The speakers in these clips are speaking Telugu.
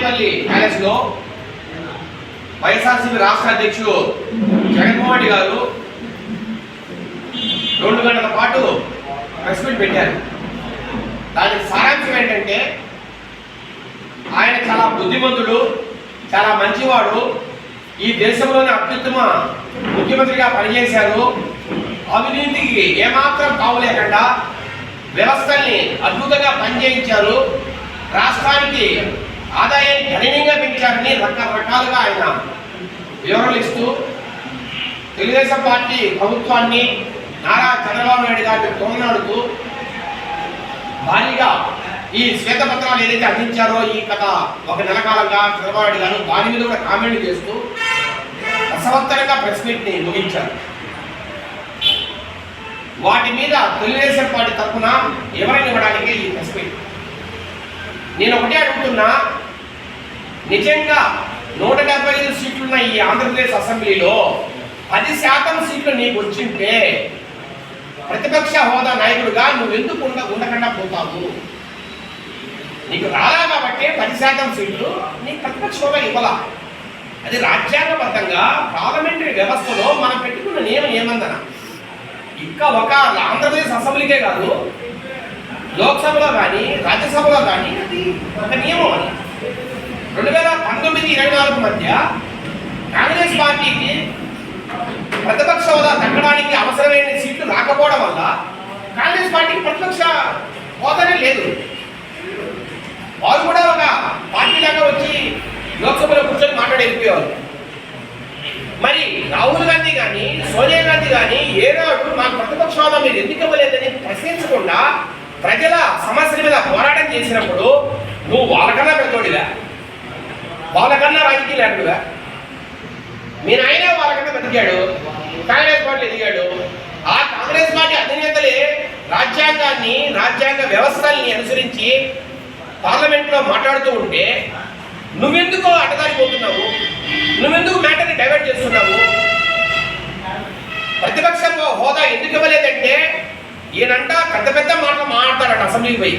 తాడేపల్లి ప్యాలెస్లో వైఎస్ఆర్సీపీ రాష్ట్ర అధ్యక్షుడు జగన్మోహన్ రెడ్డి గారు రెండు గంటల పాటు ప్రెస్ మీట్ పెట్టారు. దానికి సారాంశం ఏంటంటే ఆయన చాలా బుద్ధిమంతుడు చాలా మంచివాడు ఈ దేశంలోనే అత్యుత్తమ ముఖ్యమంత్రిగా పనిచేశారు. అవినీతికి ఏమాత్రం తావులేకుండా వ్యవస్థల్ని అద్భుతంగా పనిచేయించారు. రాష్ట్రానికి ఆదాయాన్ని గణనీయంగా పెంచారని రకరకాలుగా ఆయన వివరాలు ఇస్తూ తెలుగుదేశం పార్టీ ప్రభుత్వాన్ని నారా చంద్రబాబు నాయుడు గారిని తోమనాడుతూ భారీగా ఈ శ్వేతపత్రాలు ఏదైతే అందించారో ఈ కథ ఒక నెల కాలంగా చంద్రబాబు నాయుడు గారు దాని మీద కూడా కామెంట్ చేస్తూ రసవత్తరంగా ప్రెస్ మీట్ని ముగించారు. వాటి మీద తెలుగుదేశం పార్టీ తరఫున ఎవరిని ఇవ్వడానికి ఈ ప్రెస్ మీట్? నేను ఒకటే అడుగుతున్నా నిజంగా నూట డెబ్బై ఐదు సీట్లున్న ఈ ఆంధ్రప్రదేశ్ అసెంబ్లీలో పది శాతం సీట్లు నీకు వచ్చింటే ప్రతిపక్ష హోదా నాయకుడుగా నువ్వు ఎందుకు ఉండ ఉండకుండా పోతావు? నీకు రాలా కాబట్టి పది శాతం సీట్లు నీకు ప్రతిపక్ష హోదా ఇవ్వాల. అది రాజ్యాంగబద్ధంగా పార్లమెంటరీ వ్యవస్థలో మనం పెట్టుకున్న నియమం ఏమందన ఇంకా ఒక ఆంధ్రప్రదేశ్ అసెంబ్లీకే కాదు లోక్సభలో కానీ రాజ్యసభలో కానీ అది ఒక నియమం అది. రెండు వేల పంతొమ్మిది ఇరవై నాలుగు మధ్య కాంగ్రెస్ పార్టీకి ప్రతిపక్ష హోదా తగ్గడానికి అవసరమైన సీట్లు రాకపోవడం వల్ల కాంగ్రెస్ పార్టీకి ప్రతిపక్ష హోదానే లేదు. వారు కూడా ఒక పార్టీ లాగా వచ్చి లోక్సభలో కూర్చొని మాట్లాడి వెళ్ళిపోయేవారు మరి రాహుల్ గాంధీ కానీ సోనియా గాంధీ కానీ ఏనాడు మాకు ప్రతిపక్ష హోదా మీరు ఎందుకు ఇవ్వలేదని ప్రశ్నించకుండా ప్రజల సమస్యల మీద పోరాటం చేసినప్పుడు నువ్వు వాళ్ళకన్నా పెద్దోడిగా వాళ్ళకన్నా రాజకీయ నాయకుడుగా మీ నాయన వాళ్ళకన్నా బతికాడు. కాంగ్రెస్ పార్టీ ఎదిగాడు. ఆ కాంగ్రెస్ పార్టీ అధినేతలే రాజ్యాంగాన్ని రాజ్యాంగ వ్యవస్థల్ని అనుసరించి పార్లమెంట్లో మాట్లాడుతూ ఉంటే నువ్వెందుకు అడ్డదారిపోతున్నావు నువ్వెందుకు మ్యాటర్ని డైవర్ట్ చేస్తున్నావు? ప్రతిపక్షంలో హోదా ఎందుకు ఇవ్వలేదంటే ఈయనంట పెద్ద పెద్ద మాటలు మాట్లాడతాడట అసెంబ్లీకి పోయి.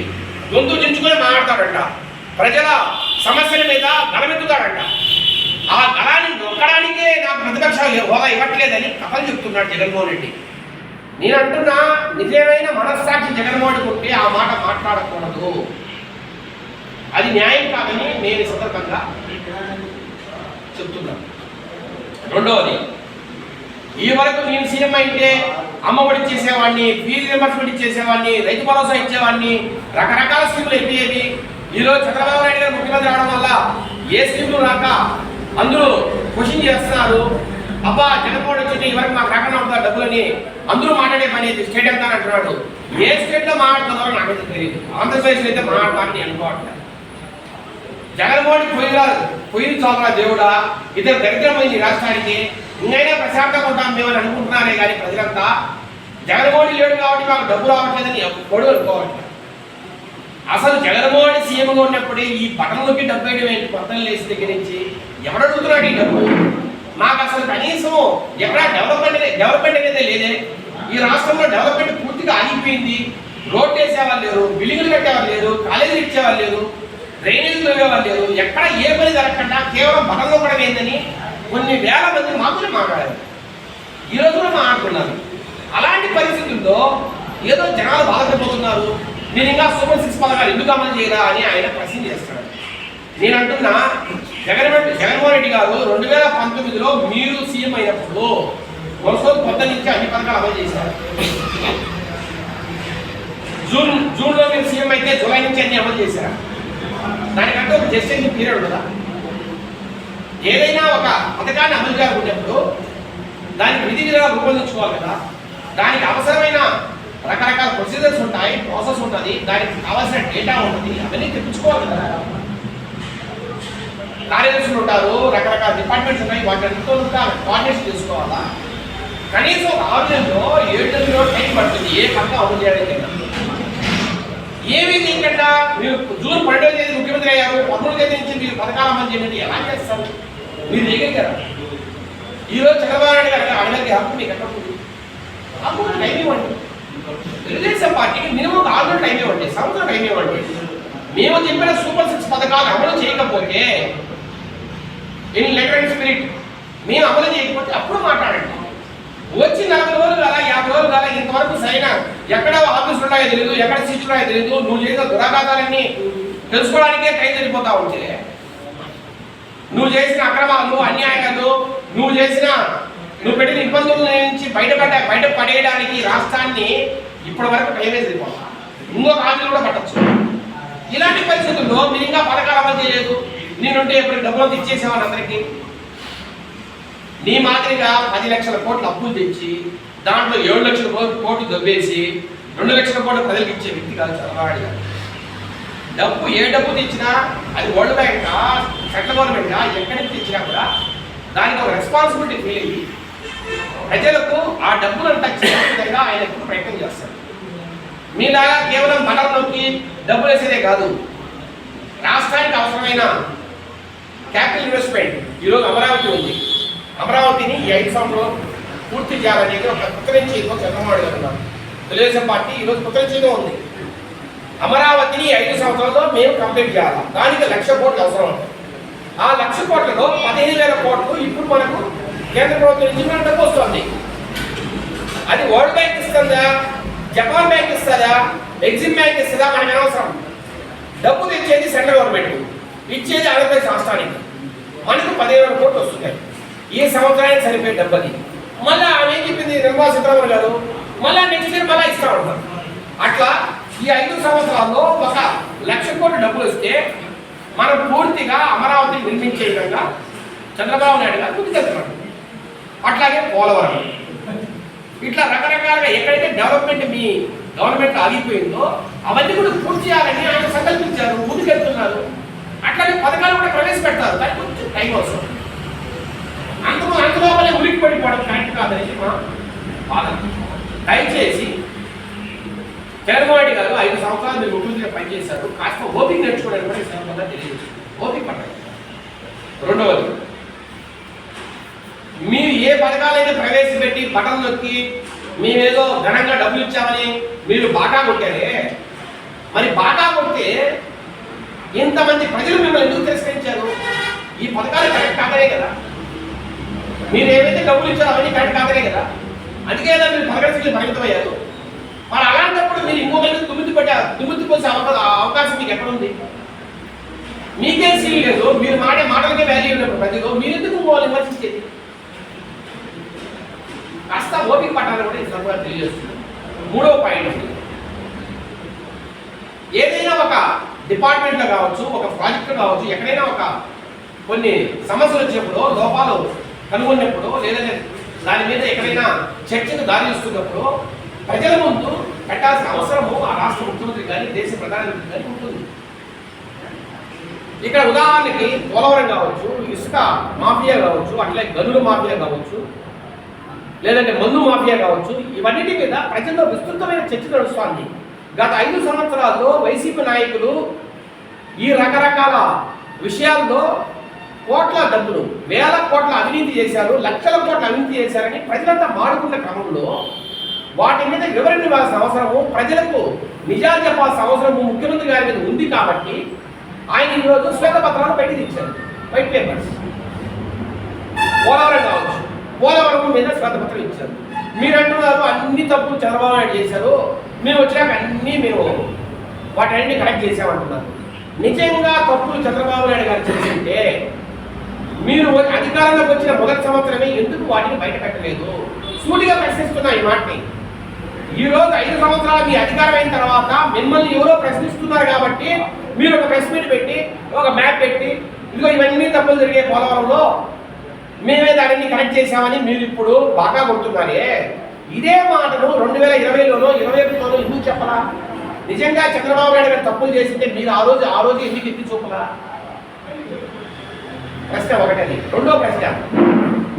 గొంతు దించుకొని మాట్లాడతాడట ప్రజల సమస్యల మీద గలమెత్తుతాడట ఆ గలాన్ని నొక్కడానికే నాకు ప్రతిపక్ష హోదా ఇవ్వట్లేదని కథలు చెప్తున్నాడు జగన్మోహన్ రెడ్డి. నేను అంటున్నా నిజమైన మనస్సాక్షి జగన్మోహన్ రెడ్డి ఉంటే ఆ మాట మాట్లాడకూడదు. అది న్యాయం కాదని నేను సందర్భంగా చెప్తున్నాను. రెండవది ఈ వరకు నేను సీఎం అయితే అమ్మఒడి ఇచ్చేసేవాడిని ఫీజు రియంబర్స్మెంట్ ఇచ్చేసేవాడిని రైతు భరోసా ఇచ్చేవాడిని రకరకాల స్కీములు ఎత్తేవి ఈరోజు చంద్రబాబు నాయుడు గారు ముఖ్యమంత్రి అవడం వల్ల ఏ స్కీములు రాక అందరూ క్వశ్చన్ చేస్తున్నారు. అబ్బా జగన్మోహన్ రెడ్డి వచ్చి ఇవరకు మాకు రాకుండా ఉంటారు డబ్బులని? అందరూ మాట్లాడే పని అయితే స్టేట్ ఎంత అంటున్నాడు. ఏ స్టేట్లో మాట్లాడుతున్నారో నాకైతే తెలియదు ఆంధ్రప్రదేశ్లో అయితే మాట్లాడతారని అనుకోవట్లేదు. జగన్మోహన్ పోయిన పోయిన చోదరా దేవుడా ఇద్దరు దరిద్రమైంది రాష్ట్రానికి ఇంకైనా ప్రశాంతంగా ఉంటాం మేమని అనుకుంటున్నారే కానీ ప్రజలంతా జగన్మోహన్ లేడు కాబట్టి మాకు డబ్బు రావట్లేదని ఎప్పుడు అనుకోవట్లేదు. అసలు జగన్మోహన్ సీఎంగా ఉన్నప్పుడే ఈ బటన్లకి డబ్బు వేయడం ఏంటి? కొత్తలు లేచి దగ్గర నుంచి ఎవరు అడుగుతున్నాడు ఈ డబ్బు? మాకు అసలు కనీసం ఎక్కడా డెవలప్మెంట్ డెవలప్మెంట్ అనేది లేదే. ఈ రాష్ట్రంలో డెవలప్మెంట్ పూర్తిగా ఆగిపోయింది. రోడ్లు వేసేవాళ్ళు లేరు బిల్డింగ్లు కట్టేవాళ్ళు లేరు కాలేజీలు ఇచ్చేవాళ్ళు లేరు. డ్రైనేజీలు లేదు ఎక్కడ ఏ పని జరగకుండా కేవలం బటన్లో కూడా ఏందని కొన్ని వేల మంది మాత్రమే మాట్లాడారు. ఈ రోజు కూడా మాట్లాడుతున్నారు అలాంటి పరిస్థితుల్లో ఏదో జనాలు బాధపడిపోతున్నారు. నేను ఇంకా సూపర్ సిక్స్ పథకాలు ఎందుకు అమలు చేయరా అని ఆయన ప్రశ్న చేస్తాడు. నేను అంటున్నా జగన్మోహన్ జగన్మోహన్ రెడ్డి గారు రెండు వేల పంతొమ్మిదిలో మీరు సీఎం అయినప్పుడు వరుస కొత్త నుంచి అన్ని పథకాలు అమలు చేశారు. జూన్ జూన్లో మీరు సీఎం అయితే జూలై నుంచి అన్ని అమలు చేశారు. దానికంటే ఒక జస్టింగ్ పీరియడ్ ఉందా ఏదైనా ఒక పథకాన్ని అమలు చేయాలనుకున్నప్పుడు దానికి విధి విధానాలు రూపొందించుకోవాలి కదా. దానికి అవసరమైన రకరకాల ప్రొసీజర్స్ ఉంటాయి ప్రాసెస్ ఉంటుంది దానికి కావాల్సిన డేటా ఉంటుంది అవన్నీ తెప్పించుకోవాలి కదా. కార్యదర్శులు ఉంటారు రకరకాల డిపార్ట్మెంట్స్ ఉన్నాయి వాటి అన్నిటితో కోఆర్డినేషన్ చేసుకోవాలా? కనీసం ఒక ఆరు నెలలో ఏడు నెలలో టైం పడుతుంది ఏ పథకం అమలు చేయడానికి ఏమీ చేయకుండా మీరు జూన్ పన్నెండవ తేదీ ముఖ్యమంత్రి అయ్యారు పదమూడు తేదీ నుంచి మీరు పథకాల అమలు చేయండి ఎలా చేస్తారు? మీరు చేయగలిగారా ఈరోజు చంద్రబాబు నాయుడు గారు అడగలిగే హక్కు మీకు ఎక్కడ హక్కు టైం ఇవ్వండి. తెలుగుదేశం పార్టీకి మినిమం ఆరు నెలలు టైం ఇవ్వండి సంవత్సరం టైం ఇవ్వండి. మేము చెప్పిన సూపర్ సిక్స్ పథకాలు అమలు చేయకపోతే ఇన్ లెటర్ అండ్ స్పిరిట్ మేము అమలు చేయకపోతే అప్పుడు మాట్లాడండి. వచ్చి నలభై రోజులు కదా యాభై రోజులు కదా ఇంతవరకు సైనా ఎక్కడ ఆఫీసులు ఉన్నాయో తెలియదు ఎక్కడ సీట్లు ఉన్నాయో తెలియదు నువ్వు చేసిన దురాఘాతాలన్నీ తెలుసుకోవడానికే టైం సరిపోతా ఉంటే. నువ్వు చేసిన అక్రమాలు అన్యాయాలు నువ్వు చేసిన నువ్వు పెట్టిన ఇబ్బందుల నుంచి బయటపడ్డ బయట పడేయడానికి రాష్ట్రాన్ని ఇప్పటి వరకు టైం సరిపోతా. ఇంకొక ఆఫీసు కూడా పట్టచ్చు. ఇలాంటి పరిస్థితుల్లో మీరు ఇంకా పథకాలు అమలు చేయలేదు నేనుంటే ఎప్పుడు డబ్బులు ఇచ్చేసేవాళ్ళు అందరికీ. నీ మాదిరిగా పది లక్షల కోట్లు అప్పులు తెచ్చి దాంట్లో ఏడు లక్షల కోట్లు దొబ్బేసి రెండు లక్షల కోట్లు ప్రజలకు ఇచ్చే వ్యక్తి కాదు చంద్రబాబు డబ్బు ఏ డబ్బు తెచ్చినా అది వరల్డ్ బ్యాంక్ సెంట్రల్ గవర్నమెంట్ ఎక్కడి నుంచి తెచ్చినా కూడా దానికి ఒక రెస్పాన్సిబిలిటీ ఫీల్ అయ్యి ప్రజలకు ఆ డబ్బులను టచ్ చేసే విధంగా ఆయన ఎప్పుడు ప్రయత్నం చేస్తారు మీలాగా కేవలం బలంలోకి డబ్బులు వేసేదే కాదు రాష్ట్రానికి అవసరమైన క్యాపిటల్ ఇన్వెస్ట్మెంట్ ఈరోజు అమరావతి ఉంది. అమరావతిని ఈ ఐదు సంవత్సరంలో పూర్తి చేయాలని ఒక కృతనిశ్చయంతో చంద్రబాబు గారు ఉన్నారు. తెలుగుదేశం పార్టీ ఈరోజు కృతనిశ్చయంగా ఉంది. అమరావతిని ఐదు సంవత్సరాల్లో మేము కంప్లీట్ చేయాలి? దానికి లక్ష కోట్లు అవసరం ఉంది. ఆ లక్ష కోట్లలో పదిహేను వేల కోట్లు ఇప్పుడు మనకు కేంద్ర ప్రభుత్వం నుంచి మన డబ్బు వస్తుంది. అది వరల్డ్ బ్యాంక్ ఇస్తుందా? జపాన్ బ్యాంక్ ఇస్తుందా? ఎగ్జిమ్ బ్యాంక్ ఇస్తుందా? మనకు అనవసరం. డబ్బు తెచ్చేది సెంట్రల్ గవర్నమెంట్. ఇచ్చేది ఆంధ్రప్రదేశ్ రాష్ట్రానికి. మనకు పదిహేను వేల కోట్లు వస్తున్నాయి. ఈ సంవత్సరానికి సరిపోయే డబ్బది మళ్ళీ ఆమె ఏం చెప్పింది? నిర్మలా సీతారామన్ గారు మళ్ళీ నెక్స్ట్ ఇయర్ మళ్ళీ ఇస్తా ఉంటారు అట్లా ఈ ఐదు సంవత్సరాల్లో ఒక లక్ష కోట్ల డబ్బులు వస్తే మనం పూర్తిగా అమరావతి నిర్మించే విధంగా చంద్రబాబు నాయుడు గారు ముందుకెళ్తున్నాడు అట్లాగే పోలవరం. ఇట్లా రకరకాలుగా ఎక్కడైతే డెవలప్మెంట్ మీ గవర్నమెంట్ ఆగిపోయిందో అవన్నీ కూడా పూర్తి చేయాలని ఆయన సంకల్పించారు ముందుకెళ్తున్నారు అట్లాగే పథకాలు కూడా ప్రవేశపెడతారు. దానికి కొంచెం టైం అవసరం. అందులో అందులోపలే ఉలికి పడిపోవడం కరెక్ట్ కాదని మా వాదన దయచేసి జగన్మోహన్ గారు ఐదు సంవత్సరాలు మీరు ముఖ్యమంత్రిగా పనిచేశారు. కాస్త ఓపిక నేర్చుకోవడానికి కూడా ఈ సందర్భంగా తెలియజేస్తుంది ఓపిక పడ్డాయి రెండవది మీరు ఏ పథకాలైతే ప్రవేశపెట్టి బటన్ నొక్కి మేమేదో ఘనంగా డబ్బులు ఇచ్చామని మీరు బాటా కొట్టారే? మరి బాటా కొడితే ఇంతమంది ప్రజలు మిమ్మల్ని ఎందుకు తిరస్కరించారు? ఈ పథకాలు కరెక్ట్ కాదనే కదా. మీరు ఏవైతే డబ్బులు ఇచ్చారో అవన్నీ కరెక్ట్ కాదనే కదా? అందుకే మీరు పథకానికి పరిమితమయ్యారు మరి అలాంటప్పుడు మీరు ఇంకొకరికి దుమ్మితి పెట్టా దుమ్మితి పోసే అవకాశం మీకు ఎక్కడ ఉంది? మీకే సీల్ లేదు. మీరు మాడే మాటలకే వాల్యూ ఉన్నప్పుడు ప్రతిలో మీరు ఎందుకు పోవాలి విమర్శించేది? కాస్త ఓపిక పట్టాలని కూడా ఈ సందర్భంగా తెలియజేస్తుంది. మూడవ పాయింట్ ఉంది. ఏదైనా ఒక డిపార్ట్మెంట్లో కావచ్చు ఒక ప్రాజెక్టు కావచ్చు ఎక్కడైనా ఒక కొన్ని సమస్యలు వచ్చినప్పుడు లోపాలు కనుగొన్నప్పుడు లేదంటే దాని మీద ఎక్కడైనా చర్చకు దారి ఇస్తున్నప్పుడు ప్రజల ముందు పెట్టాల్సిన అవసరము ఆ రాష్ట్ర ముఖ్యమంత్రి కానీ దేశ ప్రధానమంత్రి కానీ ఉంటుంది. ఇక్కడ ఉదాహరణకి పోలవరం కావచ్చు ఇసుక మాఫియా కావచ్చు అట్లే గనుల మాఫియా కావచ్చు లేదంటే మందు మాఫియా కావచ్చు ఇవన్నిటి మీద ప్రజల్లో విస్తృతమైన చర్చ నడుస్తోంది. గత ఐదు సంవత్సరాల్లో వైసీపీ నాయకులు ఈ రకరకాల విషయాల్లో కోట్ల డబ్బులు వేల కోట్ల అవినీతి చేశారు లక్షల కోట్ల అవినీతి చేశారని ప్రజలంతా మాడుకున్న క్రమంలో వాటి మీద వివరణ ఇవ్వాల్సిన అవసరము ప్రజలకు నిజాలు చెప్పాల్సిన అవసరము ముఖ్యమంత్రి గారి మీద ఉంది కాబట్టి ఆయన ఈరోజు శ్వేతపత్రాలు బయట తెచ్చారు వైట్ పేపర్స్ పోలవరం కావచ్చు. పోలవరం మీద శ్వేతపత్రం ఇచ్చారు. మీరు అంటున్నారు అన్ని తప్పులు చంద్రబాబు నాయుడు చేశారు మేము వచ్చినాక అన్నీ మేము వాటన్ని కరెక్ట్ చేసామంటున్నారు నిజంగా తప్పులు చంద్రబాబు నాయుడు గారు చేసింటే మీరు అధికారంలోకి వచ్చిన మొదటి సంవత్సరమే ఎందుకు వాటిని బయట పెట్టలేదు సూటిగా ప్రశ్నిస్తున్నా ఈ మాటని. ఈ రోజు ఐదు సంవత్సరాలు మీ అధికారం అయిన తర్వాత మిమ్మల్ని ఎవరో ప్రశ్నిస్తున్నారు కాబట్టి మీరు ఒక ప్రెస్ మీట్ పెట్టి ఒక మ్యాప్ పెట్టి ఇదిగో ఇవన్నీ తప్పులు జరిగే పోలవరంలో మేమే దానిని కనెక్ట్ చేశామని మీరు ఇప్పుడు బాగా కొడుతున్నారే. ఇదే మాటను రెండు వేల ఇరవైలోనో ఇరవై ఒకటిలోనో ఎందుకు చెప్పరా నిజంగా చంద్రబాబు నాయుడు గారు తప్పులు చేసింటే మీరు ఆ రోజు ఆ రోజు ఎందుకు ఎత్తి చూపరా ప్రశ్న ఒకటది రెండో ప్రశ్న.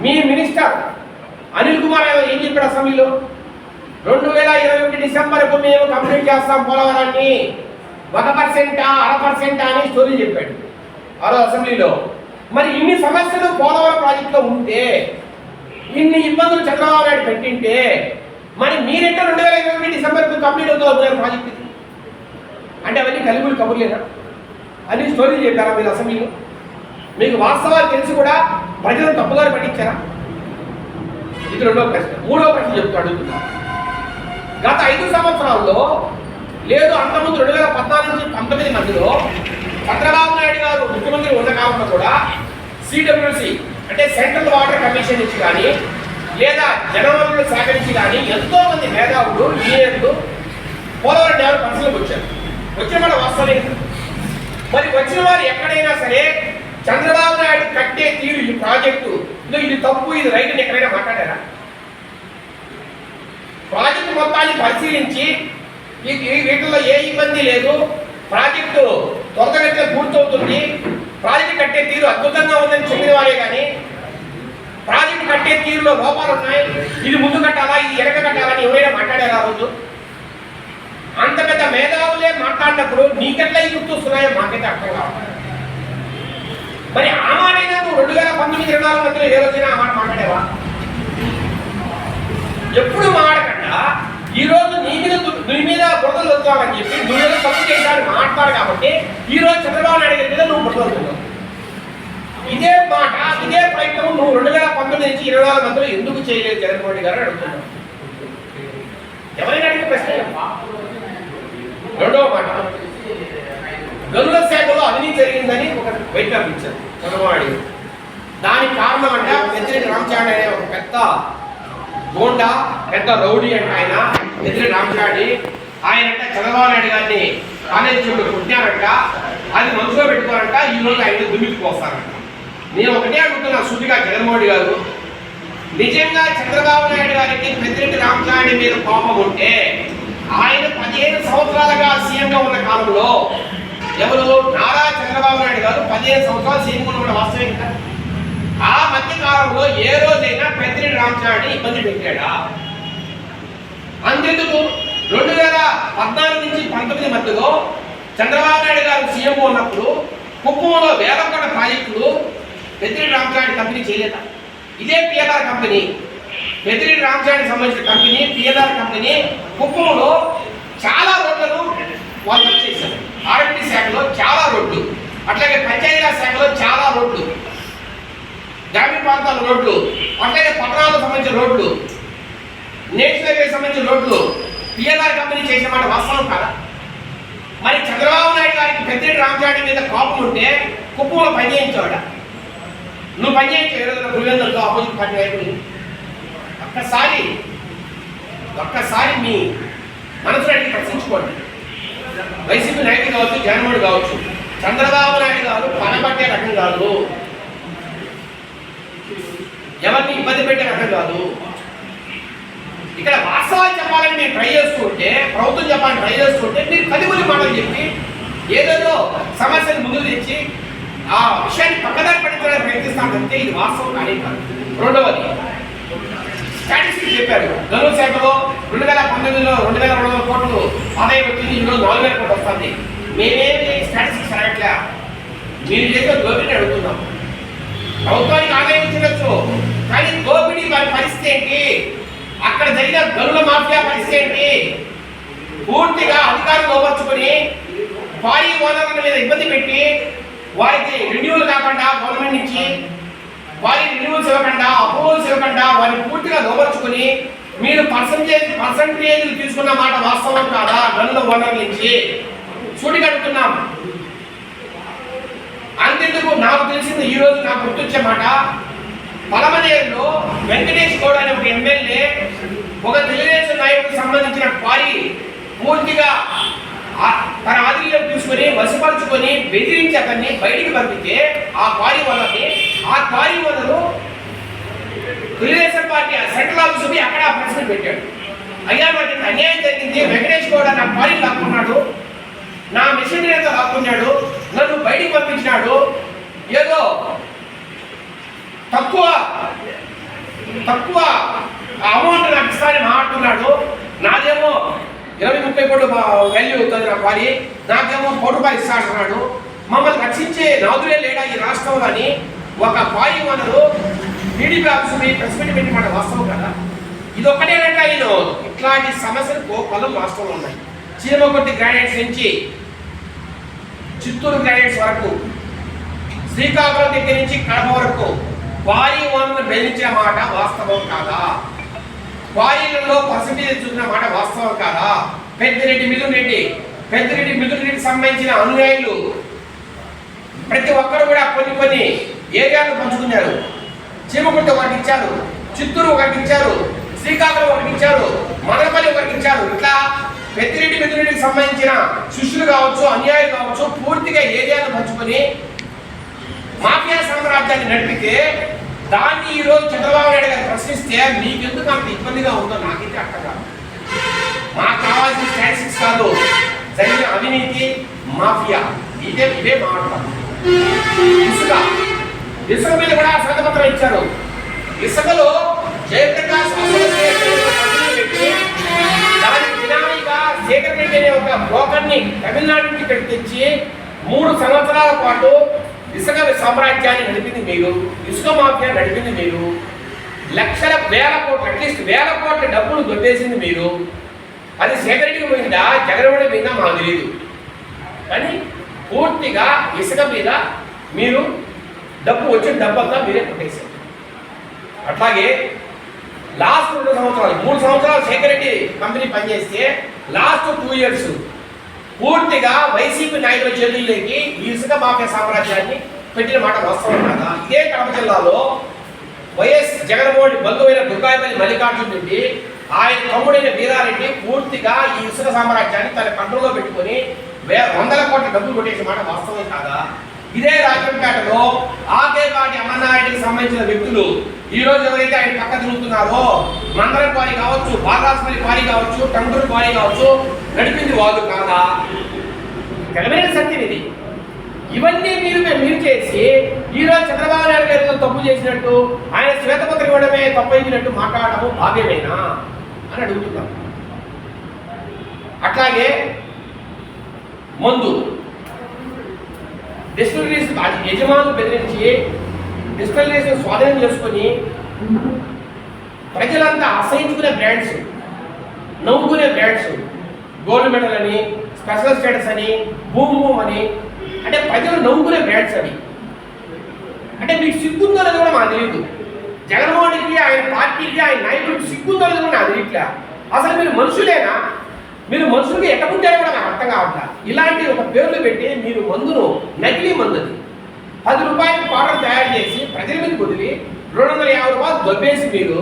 మీ మినిస్టర్ అనిల్ కుమార్ యాదవ్ ఏం చెప్పాడు అసెంబ్లీలో? రెండు వేల ఇరవై ఒకటి డిసెంబర్కు మేము కంప్లీట్ చేస్తాం పోలవరాన్ని. ఒక పర్సెంటా అర పర్సెంటా అని స్టోరీ చెప్పాడు. ఆరో అసెంబ్లీలో. మరి ఇన్ని సమస్యలు పోలవరం ప్రాజెక్టులో ఉంటే ఇన్ని ఇబ్బందులు చంద్రబాబు నాయుడు పెట్టింటే మరి మీరెంటే రెండు వేల ఇరవై ఒకటి డిసెంబర్కు కంప్లీట్ అవుతుంది ప్రాజెక్ట్? ఇది అంటే అవన్నీ కలుగులు కబుర్లేనా? అని స్టోరీ చెప్పారా మీరు అసెంబ్లీలో? మీకు వాస్తవాలు తెలిసి కూడా ప్రజలను తప్పుదారి పట్టించారా? ఇది రెండో ప్రశ్న. మూడో ప్రశ్న చెప్తూ అడుగుతున్నా. గత ఐదు సంవత్సరాల్లో లేదు అంతకుముందు రెండు వేల పద్నాలుగు నుంచి పంతొమ్మిది మధ్యలో చంద్రబాబు నాయుడు గారు ముఖ్యమంత్రి ఉన్న కాలంలో కూడా సిడబ్ల్యూసి అంటే సెంట్రల్ వాటర్ కమిషన్ నుంచి కానీ లేదా జనవనరుల శాఖ నుంచి కానీ ఎంతో మంది మేధావులు ఇంజనీర్లు పోలవరం డ్యామ్ పరిశీలనకు వచ్చారు. వచ్చిన వాళ్ళు వస్తలేదు మరి వచ్చిన వారు ఎక్కడైనా సరే చంద్రబాబు నాయుడు కట్టే తీరు ఈ ప్రాజెక్టు. ఇదో ఇది తప్పు ఇది రైట్ అని ఎక్కడైనా మాట్లాడారా? ప్రాజెక్టు మొత్తాన్ని పరిశీలించి ఈ వీటిల్లో ఏ ఇబ్బంది లేదు. ప్రాజెక్టు త్వరగతిలో పూర్తవుతుంది. ప్రాజెక్టు కట్టే తీరు అద్భుతంగా ఉందని చెప్పిన వారే కానీ ప్రాజెక్టు కట్టే తీరులో లోపాలు ఉన్నాయి. ఇది ముందు కట్టాలా ఇది వెనక కట్టాలని ఎవరైనా మాట్లాడారా రోజు? అంత పెద్ద మేధావులే మాట్లాడినప్పుడు నీకెట్లా ఈ గుర్తొస్తున్నాయో మాకైతే అర్థం కావాలి మరి ఆ మాటైనా నువ్వు రెండు వేల పంతొమ్మిది ఇరవై నాలుగు మధ్యలో ఏ రోజైనా ఆ మాట మాట్లాడేవా? ఎప్పుడు మాడకుండా ఈ రోజు నీ మీద నీ మీద బురదలు వద్దామని చెప్పి నువ్వు ఏదో తప్పు చేశాడు మాట్లాడు కాబట్టి ఈ రోజు చంద్రబాబు నాయుడు గారి మీద నువ్వు బురదలు వద్దావు ఇదే మాట ఇదే ప్రయత్నం నువ్వు రెండు వేల పంతొమ్మిది నుంచి ఇరవై నాలుగు మధ్యలో ఎందుకు చేయలేదు? జగన్మోహన్ రెడ్డి గారు అడుగుతున్నావు. ఎవరైనా అడిగిన ప్రశ్న రెండవ మాట. గనుల అవినీతి జరిగిందని ఒక బయట పంపించారు చంద్రబాబు నాయుడు దానికి కారణం అంటే పెద్దిరెడ్డి రామచారి అనే ఒక పెద్ద గోండా పెద్ద రౌడీ అంటే ఆయన. పెద్దిరెడ్డి రామచాడి ఆయన అంటే చంద్రబాబు నాయుడు గారిని కాళేశ్వరుడు చుట్టూ కొట్టారంట అది మనసులో పెట్టుకోరంట ఈ రోజు ఆయన దుమ్మికి నేను ఒకటే అడుగుతున్నా సూటిగా జగన్మోహన్ గారు. నిజంగా చంద్రబాబు నాయుడు గారికి పెద్దిరెడ్డి రామచారి మీద కోపం ఉంటే ఆయన పదిహేను సంవత్సరాలుగా సీఎంగా ఉన్న కాలంలో ఎవరు నారా చంద్రబాబు నాయుడు గారు పదిహేను సంవత్సరాలు సీఎం ఉన్న వాస్తవం ఆ మధ్య కాలంలో ఏ రోజైనా పెద్దిరెడ్డి రామచారిని ఇబ్బంది పెట్టాడా? అంతెందుకు? రెండు వేల పద్నాలుగు నుంచి పంతొమ్మిది మధ్యలో చంద్రబాబు నాయుడు గారు సీఎం ఉన్నప్పుడు కుప్పంలో వేల కోట్ల ప్రాజెక్టులు పెద్దిరెడ్డి రామచారి కంపెనీ చేయలేదా? ఇదే పిఎల్ఆర్ కంపెనీ. పెద్దిరెడ్డి రామచారికి సంబంధించిన కంపెనీ పిఎల్ఆర్ కంపెనీ కుప్పంలో చాలా రోడ్లను వాళ్ళు ఆర్ఎండి శాఖలో చాలా రోడ్లు అట్లాగే పంచాయతీరాజ్ శాఖలో చాలా రోడ్లు గ్రామీణ ప్రాంతాల రోడ్లు అట్లాగే పట్టణాలకు సంబంధించిన రోడ్లు నేషనల్ హైవే సంబంధించిన రోడ్లు పిఎల్ఆర్ కంపెనీ చేసిన మాట వాస్తవం కాదా? మరి చంద్రబాబు నాయుడు గారికి పెద్దిరెడ్డి రామచారి మీద కోపం ఉంటే కుప్పంలో పనిచేయించాడ నువ్వు పని చేయించు ఆపోజిట్ పార్టీ నాయకులు ఒక్కసారి ఒక్కసారి మీ మనసులో అడిగి ప్రశ్నించుకోండి. వైసీపీ నాయకుడు కావచ్చు జగన్మోహన్ కావచ్చు చంద్రబాబు నాయుడు గారు పనబట్టే రకం కాదు. ఎవరిని ఇబ్బంది పెట్టే రకం కాదు. ఇక్కడ వాస్తవాలు చెప్పాలని మీరు ట్రై చేస్తుంటే ప్రభుత్వం చెప్పాలని ట్రై చేస్తుంటే మీరు కదిమూలి మాటలు చెప్పి ఏదేదో సమస్యను ముందు తెచ్చి ఆ విషయాన్ని పక్కదారి పట్టుకోవడానికి ప్రయత్నిస్తానంటే ఇది వాస్తవం కానీ కాదు. రెండవది స్టాటిస్టిక్స్ చెప్పారు. గనుల శాఖలో రెండు వేల పంతొమ్మిదిలో రెండు వేల రెండు వందల కోట్లు ఆదాయం వచ్చింది ఈరోజు నాలుగు వేల కోట్లు వస్తుంది. మేమేమి స్టాటిస్టిక్స్ అడగట్లే మీరు చేసే దోపిడీ అడుగుతున్నాం. ప్రభుత్వానికి ఆదాయం ఇచ్చినచ్చు కానీ దోపిడీ వారి పరిస్థితి ఏంటి? అక్కడ జరిగిన గనుల మాఫియా పరిస్థితి ఏంటి? పూర్తిగా అధికారులు లోపరుచుకొని భారీ ఓనర్ల మీద ఇబ్బంది పెట్టి వారికి రెన్యూలు కాకుండా గవర్నమెంట్ నుంచి వారి రెన్యూవల్స్ ఇవ్వకుండా అప్రూవల్స్ ఇవ్వకుండా వారిని పూర్తిగా లోపరుచుకొని మీరు పర్సంటేజ్ పర్సంటేజ్ తీసుకున్న మాట వాస్తవం కాదా? గనుల ఓనర్ల నుంచి సూటిగా అంతెందుకు? నాకు తెలిసింది ఈ రోజు నాకు గుర్తొచ్చే మాట. పలమనేరులో వెంకటేష్ గౌడ్ అనే ఒక ఎమ్మెల్యే ఒక తెలుగుదేశం నాయకుడికి సంబంధించిన క్వారీ పూర్తిగా తన ఆధీనంలో తీసుకొని వశపరుచుకొని బెదిరించి అతన్ని బయటికి పంపితే ఆ క్వారీ వల్లకి ఆ క్వారీ తెలుగుదేశం పార్టీ ఆ సెంట్రల్ ఆఫీస్ ఉంది అక్కడ ఆ ప్రశ్న పెట్టాడు. అయ్యా నాకు అన్యాయం జరిగింది. వెంకటేష్ గౌడ నా క్వారీ లాక్కున్నాడు. నా మిషన్ ఏదో లాక్కున్నాడు. నన్ను బయటికి పంపించినాడు. ఏదో తక్కువ తక్కువ అమౌంట్ నాకు ఇస్తానని మాట్లాడుతున్నాడు. నాదేమో ఇరవై ముప్పై కోట్లు వాల్యూ అవుతుంది నా వారి నాకేమో కోటి రూపాయలు ఇస్తా అంటున్నాడు. మమ్మల్ని రక్షించే నాదులే లేడా ఈ రాష్ట్రంలో అని ఒక పాయి వనరు టీడీపీ ఆఫీసు మీ ప్రెస్ మీట్ పెట్టి మాట వాస్తవం కదా. ఇది రెండు ఆయన ఇట్లాంటి సమస్యలు కోపలు రాష్ట్రంలో ఉన్నాయి. చీమకొట్టి గ్రానైట్స్ నుంచి చిత్తూరు గ్రానైట్స్ వరకు శ్రీకాకుళం దగ్గర నుంచి కడప వరకు క్వారీ వనరులు బెదిరించిన మాట వాస్తవం కాదా? వాయులలో పర్సంటేజ్ చూసిన మాట వాస్తవం కాదా? పెద్దిరెడ్డి మిథున్ రెడ్డి పెద్దిరెడ్డి మిథున్ రెడ్డికి సంబంధించిన అనుయాయులు ప్రతి ఒక్కరు కూడా కొన్ని కొన్ని ఏరియాలను పంచుకున్నారు. చీమకుర్తి ఒకరికి ఇచ్చారు. చిత్తూరు ఒకరికి ఇచ్చారు. శ్రీకాకుళం ఒకరికి ఇచ్చారు. మదనపల్లి ఒకరికి ఇచ్చారు. ఇట్లా పెద్దిరెడ్డి పెద్దిరెడ్డికి సంబంధించిన శిష్యులు కావచ్చు అన్యాయులు కావచ్చు పూర్తిగా ఏరియాను పంచుకొని మాఫియా సామ్రాజ్యాన్ని నడిపితే దాన్ని ఈరోజు చంద్రబాబు నాయుడు గారు ప్రశ్నిస్తే మీకెందుకు అంత ఇబ్బందిగా ఉందో నాకైతే అర్థం కాదు. మాకు కావాల్సిన స్టాటిస్టిక్స్ కాదు. జరిగిన అవినీతి మాఫియా. ఇదే ఇవే మాట్లాడతాం ఇసుక. ఇసుక మీద కూడా శ్వేతపత్రం ఇచ్చారు. ఇసుకలో జయప్రకాష్ అసోసియేషన్ పద్ధతులు శేఖర్ రెడ్డి అనే ఒక బ్రోకర్ని తమిళనాడు నుంచి ఇక్కడికి తెచ్చి మూడు సంవత్సరాల పాటు ఇసుక సామ్రాజ్యాన్ని నడిపింది మీరు ఇసుక మాఫియా నడిపింది మీరు లక్షల వేల కోట్లు అట్లీస్ట్ వేల కోట్ల డబ్బులు దొబ్బేసింది మీరు. అది శేఖర్ పోయిందా? జగన్మోహన్ పోయిందా? మాకు తెలియదు కానీ పూర్తిగా ఇసుక మీద మీరు డబ్బు వచ్చిన డబ్బంతా మీరే కొట్టేశారు. అట్లాగే లాస్ట్ రెండు సంవత్సరాలు మూడు సంవత్సరాలు శేఖర్ రెడ్డి కంపెనీ పనిచేస్తే లాస్ట్ టూ ఇయర్స్ పూర్తిగా వైసీపీ నాయకుల చేతుల్లోకి ఈ ఇసుక మాఫియా సామ్రాజ్యాన్ని పెట్టిన మాట వాస్తవం కదా? ఇదే కడప జిల్లాలో వైఎస్ జగన్మోహన్ బంధువైన దుర్గాయపల్లి మల్లికార్జున రెడ్డి ఆయన తమ్ముడైన వీరారెడ్డి పూర్తిగా ఈ ఇసుక సామ్రాజ్యాన్ని తన కంట్రోల్లో పెట్టుకొని వందల కోట్ల డబ్బులు కొట్టేసిన మాట వాస్తవం కాదా? ఇదే రాజంపేటలో ఆకేపాటి అమర్నాయుడికి సంబంధించిన వ్యక్తులు ఈ రోజు ఎవరైతే ఆయన పక్క తిరుగుతున్నారో మందరం క్వారీ కావచ్చు బాలాస్పల్లి క్వారీ కావచ్చు టంగురు క్వారీ కావచ్చు నడిపింది వాళ్ళు కాదా? తెలమైన సత్యం ఇది ఇవన్నీ మీరు మీరు చేసి ఈ రోజు చంద్రబాబు నాయుడు గారు తప్పు చేసినట్టు ఆయన శ్వేతపత్రం ఇవ్వడమే తప్పు అయినట్టు మాట్లాడటము భావ్యమేనా? అని అడుగుతున్నాం. అట్లాగే మందు. డిస్టిలరీస్ యజమానులు బెదిరించి డిస్టిలరీస్ స్వాధీనం చేసుకొని ప్రజలంతా అసహించుకునే బ్రాండ్స్ నవ్వుకునే బ్రాండ్స్ గోల్డ్ మెడల్ అని స్పెషల్ స్టేటస్ అని భూమ్ భూమ్ అని అంటే ప్రజలు నవ్వుకునే బ్రాండ్స్ అవి. అంటే మీకు సిగ్గుందో లేదో కూడా మాకు తెలియదు జగన్మోహన్ రెడ్డికి ఆయన పార్టీకి ఆయన నాయకుడికి సిగ్గుందో లేదో కూడా నాకు తెలియట్లే. అసలు మీరు మనుషులేనా? మీరు మనుషులకి ఎట్ట కూడా నాకు అర్థం కావట్లేదు ఇలాంటి ఒక పేర్లు పెట్టి మీరు మందును నకిలీ మందుది పది రూపాయలు పౌడర్ తయారు చేసి ప్రజల మీద వదిలి రెండు వందల యాభై రూపాయలు దొబ్బేసి మీరు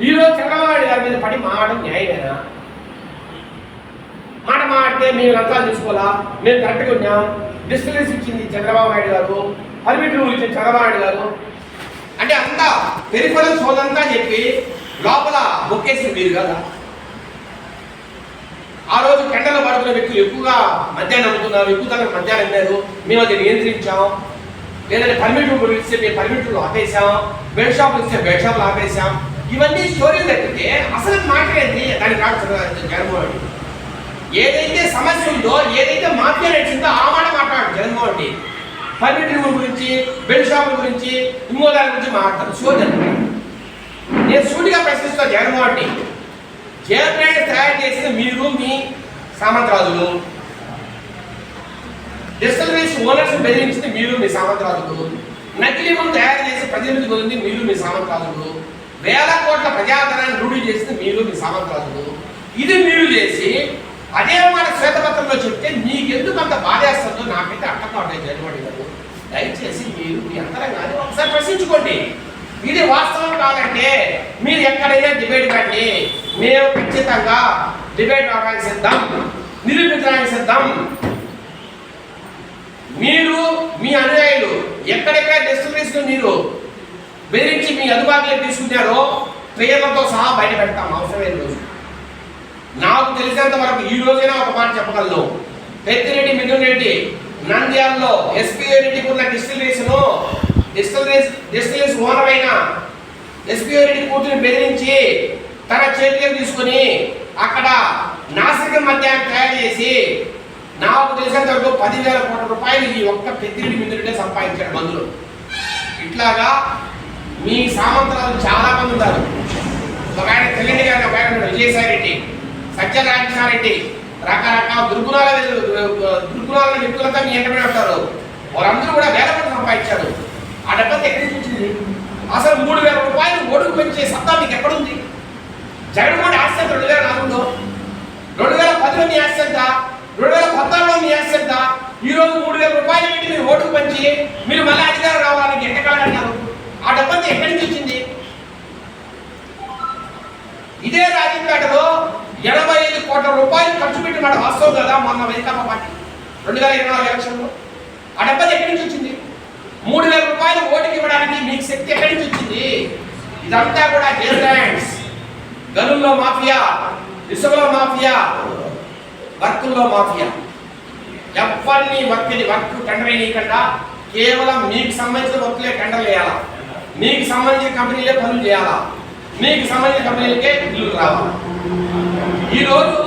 ఈరోజు చంద్రబాబు నాయుడు గారి మీద పడి మాడడం న్యాయమేనా? మాట మాట్లాడితే మేము లంచాలు తీసుకోవాలా? మేము కరెక్ట్గా ఉన్నాం. డిస్టలెన్స్ ఇచ్చింది చంద్రబాబు నాయుడు గారు. పర్మిట్ రూల్ ఇచ్చింది చంద్రబాబు నాయుడు గారు. అంటే అంతా పెరిఫరల్ సోదంతా చెప్పి లోపల బొక్కేసింది మీరు కదా. ఆ రోజు టెండర్లు పడుతున్న వ్యక్తులు ఎక్కువగా మద్యాన్ని అమ్ముతున్నారు ఎక్కువ ధర మద్యాన్ని అమ్మారు. మేము అది నియంత్రించాం. లేదంటే పర్మిట్లు ఇస్తే మేము పర్మిట్లు ఆపేసాం బెడ్ షాపులు ఇస్తే బెడ్ షాపులు ఆపేసాం ఇవన్నీ స్టోరీలు తప్పితే అసలు మాట్లాడేది దానికి రాదు జగన్మోహన్ రెడ్డి. ఏదైతే సమస్య ఉందో ఏదైతే మాఫియా నడిచిందో ఆ మాట మాట్లాడు జగన్మోహన్ రెడ్డి. పర్మిట్ గురించి బెడ్ షాపుల గురించి ఇంకో దాని గురించి మాట్లాడతాను సోదరు నేను సూటిగా ప్రశ్నిస్తాను జగన్మోహన్ రెడ్డి. జేల్ తయారు చేసిన మీరు మీ సామంతరాజులు డిస్టలరీస్ ఓనర్స్ బెదిరించింది మీరు మీ సామంతరాజులు నకిలీ తయారు చేసి ప్రతినిధి వదిలింది మీరు మీ సామంతరాజులు వేల కోట్ల ప్రజాధనాన్ని రూఢి చేసింది మీరు మీ సామంతరాజులు ఇది మీరు చేసి అదే మాట శ్వేతపత్రంలో చెప్తే మీకెందుకు అంత బాధేస్తుందో నాకైతే అర్థం కావట్లేదు జగన్మోహన్ గారు. దయచేసి మీరు మీ అంతరంగాన్ని ఒకసారి ప్రశ్నించుకోండి. ఇది వాస్తవం కాదంటే మీరు ఎక్కడైనా డిబేట్ కండి మేము ఖచ్చితంగా డిబేట్ అవడానికి సిద్ధం నిరూపించడానికి సిద్ధం. మీరు మీ అనుయాయులు ఎక్కడెక్కడ డిస్టర్బెన్స్ మీరు బెదిరించి మీ అందుబాటులో తీసుకున్నారో పేర్లతో సహా బయట పెడతాం. అవసరమైన రోజు. నాకు తెలిసినంత వరకు ఈ రోజైనా ఒక మాట చెప్పగలను. పెద్దిరెడ్డి మిథున్ రెడ్డి నంద్యాలలో ఎస్పీ రెడ్డికి ఉన్న డిస్టిలరీస్ను డిస్టిలరీస్ డిస్టిలరీస్ ఓనర్ అయిన ఎస్పీ రెడ్డి కూతురు బెదిరించి తన చేతికి తీసుకుని అక్కడ నాసిక మద్యాన్ని తయారు చేసి నాకు తెలిసినంత వరకు పదివేల కోట్ల రూపాయలు ఈ ఒక్క పెద్దిరెడ్డి మిథున్ సంపాదించాడు మందులు. ఇట్లాగా మీ సామంతరాలు చాలా మంది ఉన్నారు. ఒక ఆయన తెలియని గారు ఒక ఆయన విజయసాయి రెడ్డి సత్యనారాయణ రకరకాల దుర్గుణాల దుర్గుణాల వ్యక్తులతో మీ ఎంటనే ఉంటారు. వారందరూ కూడా వేల కోట్లు సంపాదించారు. ఆ డబ్బంతా ఎక్కడి నుంచి వచ్చింది? అసలు మూడు వేల రూపాయలు ఓడుకు పెంచే సత్తా మీకు ఎక్కడుంది? జగన్మోహన్ యాక్సెంట్ రెండు వేల నాలుగులో. రెండు వేల పదిలో మీ ఆస్తి రెండు వేల పద్నాలుగులో మీ ఆస్తి ఈ రోజు మూడు వేల రూపాయలు పెట్టి మీరు ఓటుకు పంచి మీరు మళ్ళీ అధికారం రావాలని ఎంతకాలంటారు ఆ డబ్బంతా ఎక్కడి నుంచి వచ్చింది? ఇదే రాజంపేటలో ఎనభై ఐదు కోట్ల రూపాయలు ఖర్చు పెట్టి మాట వాస్తవం కదా మొన్న వైకాపా పార్టీ. రెండు వేల ఇరవై నాలుగు ఎలక్షన్లో. ఆ డబ్బది ఎక్కడి నుంచి వచ్చింది? మూడు వేల రూపాయలు ఓటుకి ఇవ్వడానికి మీకు శక్తి ఎక్కడి నుంచి వచ్చింది? ఇదంతా కూడా జేల్యాండ్స్ గనుల్లో మాఫియా ఇసుకలో మాఫియా వర్కుల్లో మాఫియా. ఎవరిని వర్క్ని వర్క్ టెండర్ వేయకుండా కేవలం మీకు సంబంధించిన వర్క్లే టెండర్ వేయాలా? మీకు సంబంధించిన కంపెనీలే పనులు చేయాలా? మీకు సంబంధించిన కంపెనీలకే బిల్లులు రావాలి? ఈ రోజు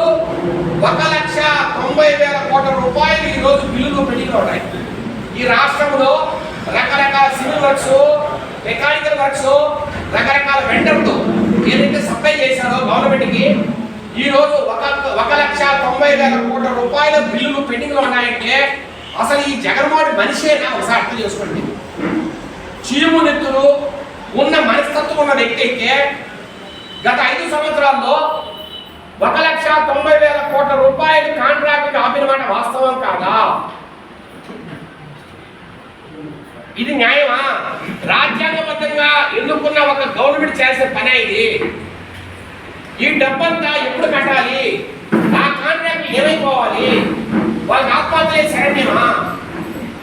ఒక లక్ష తొంభై వేల కోట్ల రూపాయలు ఈ రోజు బిల్లులు పెండింగ్ ఉన్నాయి. ఈ రాష్ట్రంలో రకరకాల సివిల్ వర్క్స్ మెకానికల్ వర్క్స్ రకరకాల వెండర్లు ఏదైతే సప్లై చేశారో గవర్నమెంట్కి ఈ రోజు ఒక ఒక లక్ష తొంభై వేల కోట్ల రూపాయల బిల్లులు పెండింగ్లో ఉన్నాయంటే అసలు ఈ జగన్మోహన్ మనిషేనా ఒకసారి అర్థం చేసుకోండి. చీము నెత్తులు ఉన్న మనస్తత్వం ఉన్న వ్యక్తి అయితే గత ఐదు సంవత్సరాల్లో ఒక లక్ష తొంభై వేల కోట్ల రూపాయలు కాంట్రాక్ట్ ఆపిన మాట వాస్తవం కాదా? ఇది న్యాయమా? రాజ్యాంగబద్ధంగా ఎన్నుకున్న ఒక గవర్నమెంట్ చేసే పని ఇది. ఈ డబ్బంతా ఎప్పుడు కట్టాలి? ఆ కాంట్రాక్ట్ ఏమైపోవాలి? వాళ్ళకి ఆత్మహత్యలే శరణ్యమా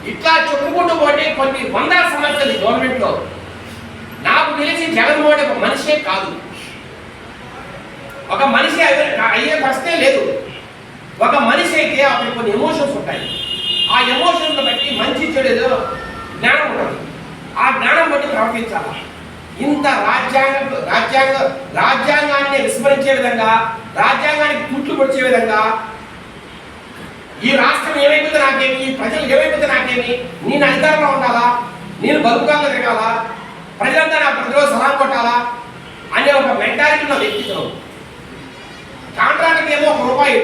ఇట్లా చెప్పుకుంటూ పోతే కొన్ని వందల సమస్యలు గవర్నమెంట్లో. నాకు తెలిసి జగన్మోహన్ ఒక మనిషే కాదు. ఒక మనిషి అయ్యే- అయ్యే ప్రశ్నే లేదు. ఒక మనిషి అయితే అతనికి కొన్ని ఎమోషన్స్ ఉంటాయి. ఆ ఎమోషన్స్ బట్టి మంచి చెడు ఏదో జ్ఞానం ఉండాలి ఆ జ్ఞానం బట్టి ప్రవర్తించాలా? ఇంత రాజ్యాంగ రాజ్యాంగ రాజ్యాంగాన్ని విస్మరించే విధంగా రాజ్యాంగానికి తుట్లు పొడిచే విధంగా ఈ రాష్ట్రం ఏమైపోతే నాకేమి ఈ ప్రజలు ఏమైపోతే నాకేమి నేను అధికారంలో ఉండాలా? నేను బతుకాల్లో తిరగాలా? ప్రజలంతా నా ప్రతిరోజు సలాం కొట్టాలా? అనే ఒక మెంటాలిటీ ఉన్న వ్యక్తిత్వం కాంట్రాక్ట్ ఏమో ఒక రూపాయి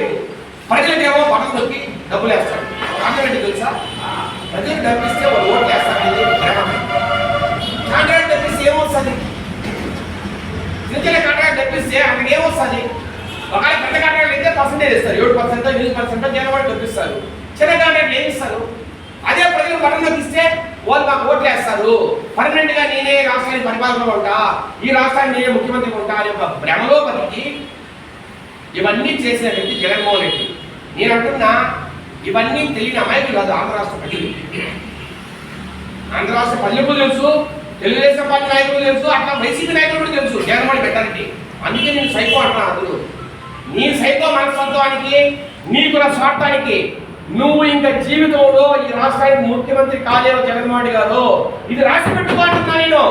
ప్రజలకేమో బటన్ నొక్కి డబ్బులు వేస్తాడు. కాంట్రాక్ట్ తెలుసా? ప్రజలకు డబ్బిస్తే వాళ్ళు ఓట్లు వేస్తారు ఇది కాంట్రాక్ట్ డబ్బిస్తే ఏమొస్తుంది? చిన్న కాంట్రాక్ట్ డబ్బిస్తే అక్కడికి ఏమొస్తుంది? ఒకవేళ పెద్ద కాంట్రాక్ట్ అయితే పర్సెంటేజ్ ఇస్తారు. ఏడు పర్సెంట్ ఎనిమిది పర్సెంట్ జనవరి డబ్బు ఇస్తారు చిన్న కాంట్రాక్ట్ ఏమి ఇస్తారు? అదే ప్రజలు పట్టణంలోకి ఇస్తే వాళ్ళు మాకు ఓట్లు వేస్తారు. పర్మనెంట్గా నేనే రాష్ట్రానికి పరిపాలనలో ఉంటా. ఈ రాష్ట్రానికి నేనే ముఖ్యమంత్రి ఉంటా అనే ఒక భ్రమలో బతికి ఇవన్నీ చేసిన వ్యక్తి జగన్మోహన్ రెడ్డి. నేను అంటున్నా ఇవన్నీ తెలియని అమాయకులు కాదు ఆంధ్ర రాష్ట్ర ప్రజలు. ఆంధ్ర రాష్ట్ర ప్రజలకు తెలుసు తెలుగుదేశం పార్టీ నాయకులు తెలుసు అట్లా వైసీపీ నాయకులు కూడా తెలుసు. జగన్మోహన్ పెట్టాలంటే అందుకే నేను సైకో అంటున్నా అందులో. నీ సైకో మనస్తత్వానికి నీకున్న స్వార్థానికి నువ్వు ఇంకా జీవితంలో ఈ రాష్ట్రానికి ముఖ్యమంత్రి కాలేవు జగన్మోహన్ గారు. ఇది రాసి పెట్టుకోవాలంటున్నా నేను.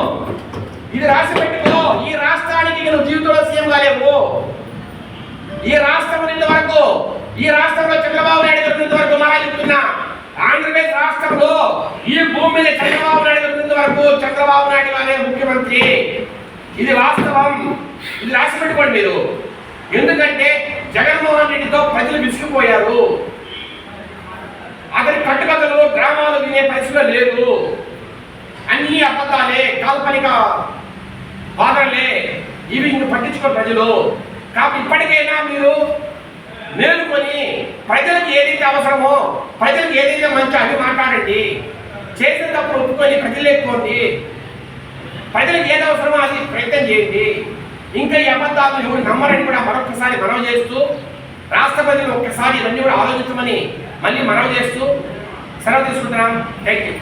ఇది రాసి పెట్టుకో. ఈ రాష్ట్రానికి నువ్వు జీవితంలో సీఎం కాలేవు. ఈ రాష్ట్రం ఉన్నంత వరకు ఈ రాష్ట్రంలో చంద్రబాబు నాయుడు గారు వరకు మళ్ళా చెప్తున్నా ఆంధ్రప్రదేశ్ రాష్ట్రంలో ఈ భూమి మీద చంద్రబాబు నాయుడు గారు వరకు చంద్రబాబు నాయుడు గారే ముఖ్యమంత్రి. ఇది వాస్తవం. ఇది రాసి పెట్టుకోండి మీరు. ఎందుకంటే జగన్మోహన్ రెడ్డితో ప్రజలు విసిగిపోయారు. అతని కట్టుకథలు డ్రామాలు వినే పరిస్థితిలో లేదు అన్ని అబద్ధాలే కాల్పనిక బాధలే ఇవి ఇంక పట్టించుకో ప్రజలు. కాబట్టి ఇప్పటికైనా మీరు మేలుకొని ప్రజలకు ఏదైతే అవసరమో ప్రజలకు ఏదైతే మంచి అది మాట్లాడండి. చేసిన తప్పుడు ఒప్పుకొని ప్రజలేకోండి ప్రజలకు ఏది అవసరమో అది ప్రయత్నం చేయండి. ఇంకా ఈ అబద్ధాలు ఎవరు నమ్మరని కూడా మరొకసారి మనవి చేస్తూ రాష్ట్రపతిని ఒక్కసారి ఇవన్నీ కూడా ఆలోచించమని మళ్ళీ మనవి చేస్తూ సెలవు తీసుకుంటున్నాం. Thank you